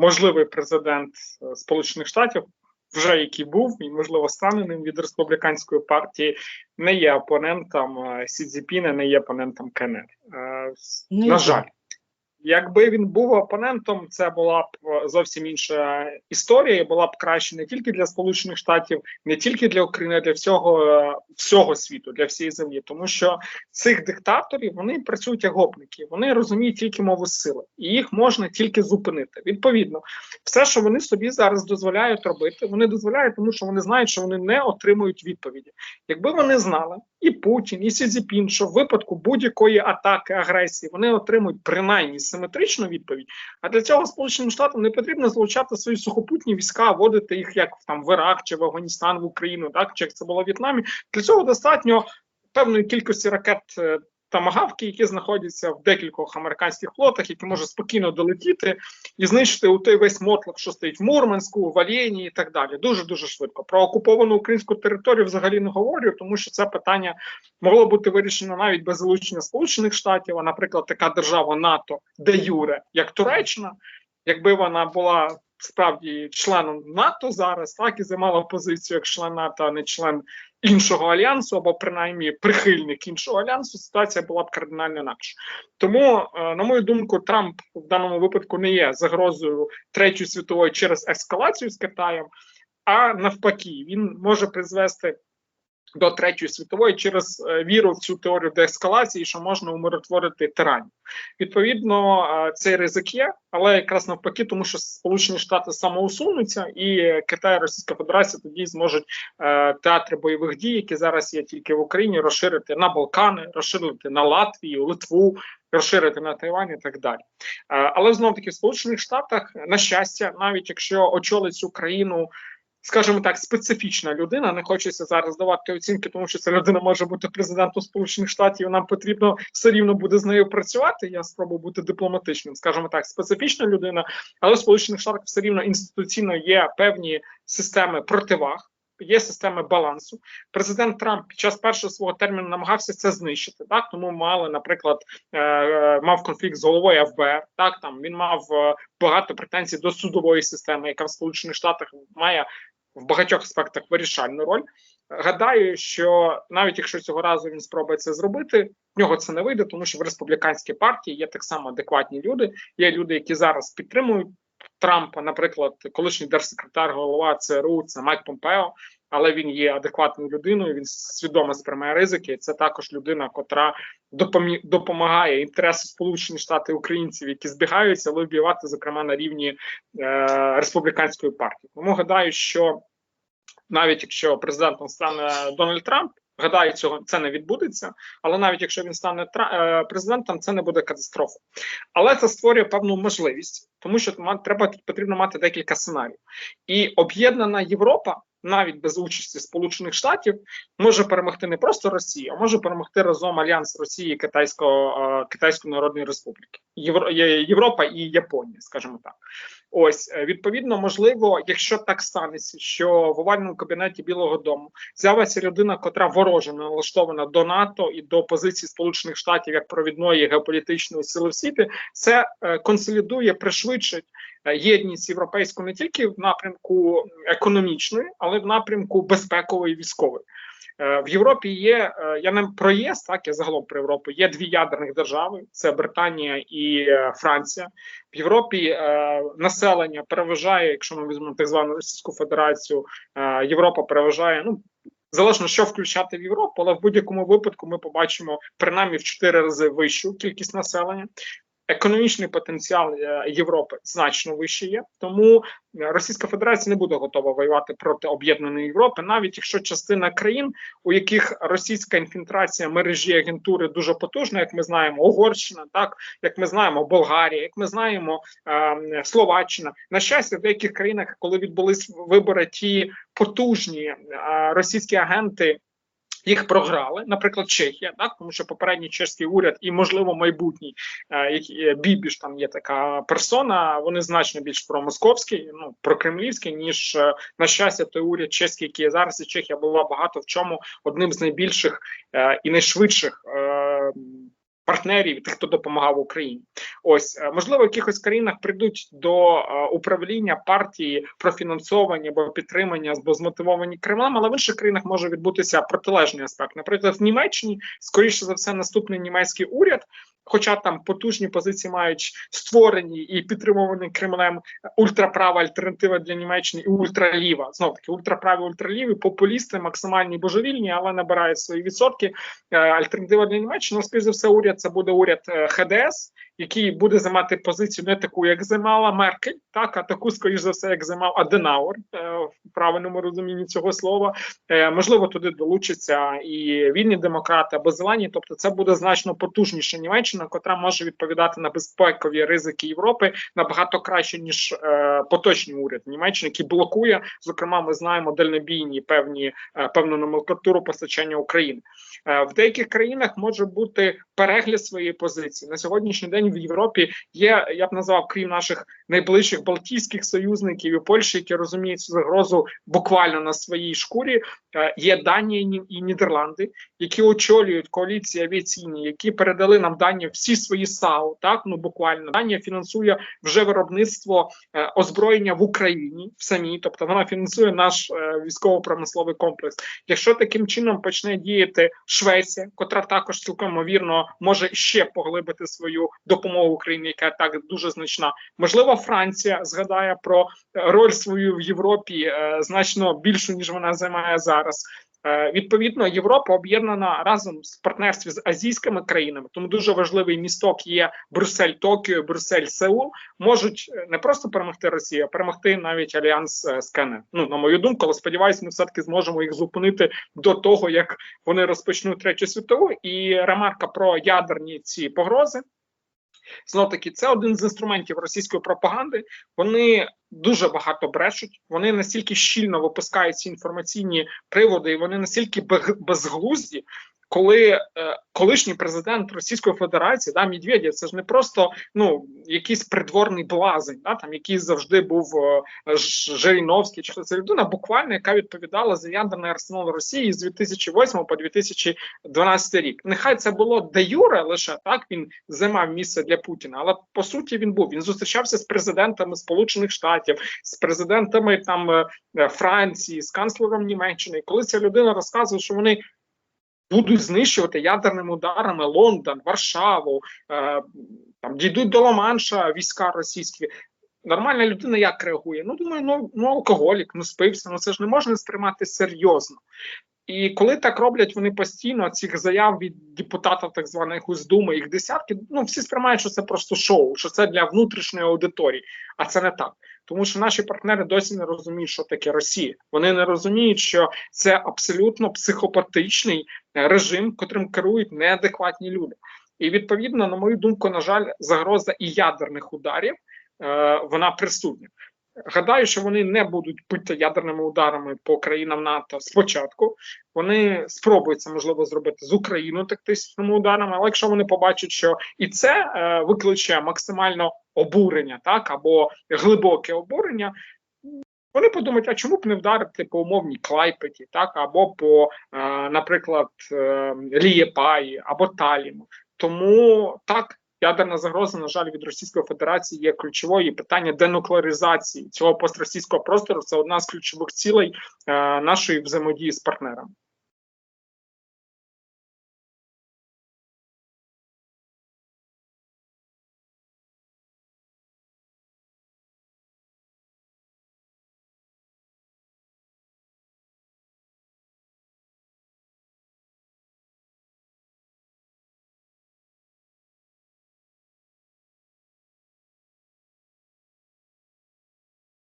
можливий президент е, Сполучених Штатів, вже який був і можливо стане ним від республіканської партії, не є опонентом Сідзіпіна, Сі Цзіпіна, не є опонентом КНР. Е, Ну, на жаль. Якби він був опонентом, це була б е, зовсім інша історія. Була б краще не тільки для Сполучених Штатів, не тільки для України, а для всього е, всього світу, для всієї землі. Тому що цих диктаторів вони працюють як гопники, вони розуміють тільки мову сили, і їх можна тільки зупинити. Відповідно, все, що вони собі зараз дозволяють робити, вони дозволяють, тому що вони знають, що вони не отримують відповіді. Якби вони знали, і Путін, і Сі Цзіпін, що в випадку будь-якої атаки агресії вони отримують принаймні симетричну відповідь. А для цього Сполученим Штатам не потрібно залучати свої сухопутні війська, вводити їх як там в Ірак чи в Афганістан, в Україну, так чи як це було в В'єтнамі. Для цього достатньо певної кількості ракет. Тамагавки, які знаходяться в декількох американських флотах, які можуть спокійно долетіти і знищити у той весь мотлох, що стоїть в Мурманську, в Алєні і так далі. Дуже дуже швидко. Про окуповану українську територію взагалі не говорю, тому що це питання могло бути вирішено навіть без залучення Сполучених Штатів. А, наприклад, така держава НАТО, де Юре, як Туреччина, якби вона була справді членом НАТО зараз, так і займала позицію як член НАТО, а не член іншого альянсу, або принаймні прихильник іншого альянсу, ситуація була б кардинально інакша. Тому, е, на мою думку, Трамп в даному випадку не є загрозою третьої світової через ескалацію з Китаєм, а навпаки, він може призвести. До третьої світової через е, віру в цю теорію деескалації, що можна умиротворити тиранів. Відповідно, е, цей ризик є, але якраз навпаки, тому що Сполучені Штати самоусунуться, і Китай Російська Федерація тоді зможуть е, театри бойових дій, які зараз є тільки в Україні, розширити на Балкани, розширити на Латвію, Литву, розширити на Тайвань і так далі. Але знов таки в Сполучених Штатах, на щастя, навіть якщо очолить цю країну. Скажімо так, специфічна людина. Не хочеться зараз давати оцінки, тому що ця людина може бути президентом Сполучених Штатів. Нам потрібно все рівно буде з нею працювати. Я спробую бути дипломатичним, скажімо так, специфічна людина, але в Сполучених Штатах все рівно інституційно є певні системи противаг. Є системи балансу. Президент Трамп під час першого свого терміну намагався це знищити. Так тому мали, наприклад, е, мав конфлікт з головою ФБР. Так там він мав е, багато претензій до судової системи, яка в Сполучених Штатах має в багатьох аспектах вирішальну роль. Гадаю, що навіть якщо цього разу він спробує це зробити, в нього це не вийде, тому що в республіканській партії є так само адекватні люди. Є люди, які зараз підтримують Трампа, наприклад, колишній держсекретар, голова ЦРУ, це Майк Помпео. Але він є адекватною людиною. Він свідомо сприймає ризики. Це також людина, котра допомі... допомагає інтереси Сполучених Штатів українців, які збігаються, лобіювати, зокрема на рівні е... республіканської партії. Тому гадаю, що навіть якщо президентом стане Дональд Трамп, гадаю, цього це не відбудеться. Але навіть якщо він стане тра... президентом, це не буде катастрофа. Але це створює певну можливість, тому що треба потрібно мати декілька сценаріїв, і об'єднана Європа. Навіть без участі Сполучених Штатів може перемогти не просто Росія, а може перемогти разом альянс Росії, Китайського Китайської Народної Республіки, Європа і Японія, скажімо так. Ось відповідно, можливо, якщо так станеться, що в овальному кабінеті Білого Дому з'явиться людина, котра вороже налаштована до НАТО і до позиції Сполучених Штатів як провідної геополітичної сили в світі, це е, консолідує, пришвидшить єдність європейську не тільки в напрямку економічної, але в напрямку безпекової військової. В Європі є я не про ЄС, так я загалом про Європу. Є дві ядерних держави: це Британія і Франція. В Європі е, населення переважає, якщо ми візьмемо так звану Російську Федерацію, е, Європа переважає. Ну залежно що включати в Європу, але в будь-якому випадку ми побачимо принаймні в 4 рази вищу кількість населення. Економічний потенціал Європи значно вищий є, тому Російська Федерація не буде готова воювати проти об'єднаної Європи, навіть якщо частина країн, у яких російська інфільтрація мережі агентури дуже потужна, як ми знаємо, Угорщина, так як ми знаємо, Болгарія, як ми знаємо е Словаччина. На щастя, в деяких країнах, коли відбулись вибори, ті потужні е російські агенти. Їх програли, наприклад, Чехія, так тому що попередній чеський уряд і, можливо, майбутній е, Бібіш там є така персона. Вони значно більш промосковські, ну про кремлівські, ніж е, на щастя, той уряд чеський, який зараз і Чехія була багато в чому одним з найбільших е, і найшвидших. Партнерів, тих, хто допомагав Україні. Ось е, можливо, в якихось країнах прийдуть до е, управління партії профінансовані або підтримання або змотивовані Кремлем, але в інших країнах може відбутися протилежний аспект. Наприклад, в Німеччині, скоріше за все, наступний німецький уряд. Хоча там потужні позиції мають створені і підтримувані Кремлем ультраправа альтернатива для Німеччини і ультраліва. Знов таки ультраправі, ультраліві, популісти, максимальні божевільні, але набирають свої відсотки. Е, Альтернатива для Німеччини, ну, скоріше за все, уряд це буде уряд е, ХДС, який буде займати позицію не таку, як займала Меркель, так а таку, скоріш за все, як займав Аденауер е, в правильному розумінні цього слова. Е, Можливо, туди долучаться і вільні демократи або зелені. Тобто, це буде значно потужніша Німеччина, котра може відповідати на безпекові ризики Європи набагато краще ніж е, поточний уряд Німеччини, який блокує. Зокрема, ми знаємо дальнобійні певні певну номенклатуру постачання України. В деяких країнах може бути перегляд своєї позиції на сьогоднішній день. В Європі є, я б назвав, крім наших найближчих балтійських союзників і Польщі, які розуміють цю загрозу буквально на своїй шкурі. Е, Є Данія і Нідерланди, які очолюють коаліції авіаційні, які передали нам дані всі свої САУ. Так ну буквально Данія фінансує вже виробництво е, озброєння в Україні в самій, тобто вона фінансує наш е, військово-промисловий комплекс. Якщо таким чином почне діяти Швеція, котра також цілком ймовірно може ще поглибити свою допомогу Україні, яка так дуже значна. Можливо, Франція згадає про е, роль свою в Європі е, значно більшу ніж вона займає зараз. Е, Відповідно, Європа об'єднана разом з партнерстві з азійськими країнами, тому дуже важливий місток є Брюссель, Токіо, Брюссель, Сеул. Можуть не просто перемогти Росію, а перемогти навіть альянс з КНР. Ну на мою думку, але сподіваюся, ми все таки зможемо їх зупинити до того, як вони розпочнуть третю світову. І ремарка про ядерні ці погрози. Знов таки, це один з інструментів російської пропаганди. Вони дуже багато брешуть. Вони настільки щільно випускають ці інформаційні приводи, і вони настільки безглузді. Коли е, колишній президент Російської Федерації да, Медведєв, це ж не просто ну якийсь придворний блазень, да, там який завжди був е, Жириновський, чи це людина, буквально яка відповідала за ядерний арсенал Росії з 2008 по 2012 рік. Нехай це було де юре лише так. Він займав місце для Путіна, але по суті він був. Він зустрічався з президентами Сполучених Штатів, з президентами там е, Франції, з канцлером Німеччини. І Коли ця людина розказує, що вони будуть знищувати ядерними ударами Лондон, Варшаву, е, там дійдуть до Ла-Манша війська російські. Нормальна людина як реагує? Ну, думаю, ну, ну алкоголік, ну спився, ну це ж не можна сприймати серйозно. І коли так роблять вони постійно, цих заяв від депутатів так званих Госдуми, їх десятки, ну всі сприймають, що це просто шоу, що це для внутрішньої аудиторії, а це не так. Тому що наші партнери досі не розуміють, що таке Росія. Вони не розуміють, що це абсолютно психопатичний е, режим, котрим керують неадекватні люди. І відповідно, на мою думку, на жаль, загроза і ядерних ударів е, вона присутня. Гадаю, що вони не будуть бити ядерними ударами по країнам НАТО спочатку. Вони спробують це можливо зробити з Україною тактичними ударами. Але якщо вони побачать, що і це е, викличе максимально обурення, так або глибоке обурення. Вони подумають, а чому б не вдарити по умовній Клайпеті, так або по, е, наприклад, е, Лієпаї або Таліму. Тому так ядерна загроза, на жаль, від Російської Федерації є ключовою і питання денуклеаризації цього постросійського простору. Це одна з ключових цілей е, нашої взаємодії з партнерами.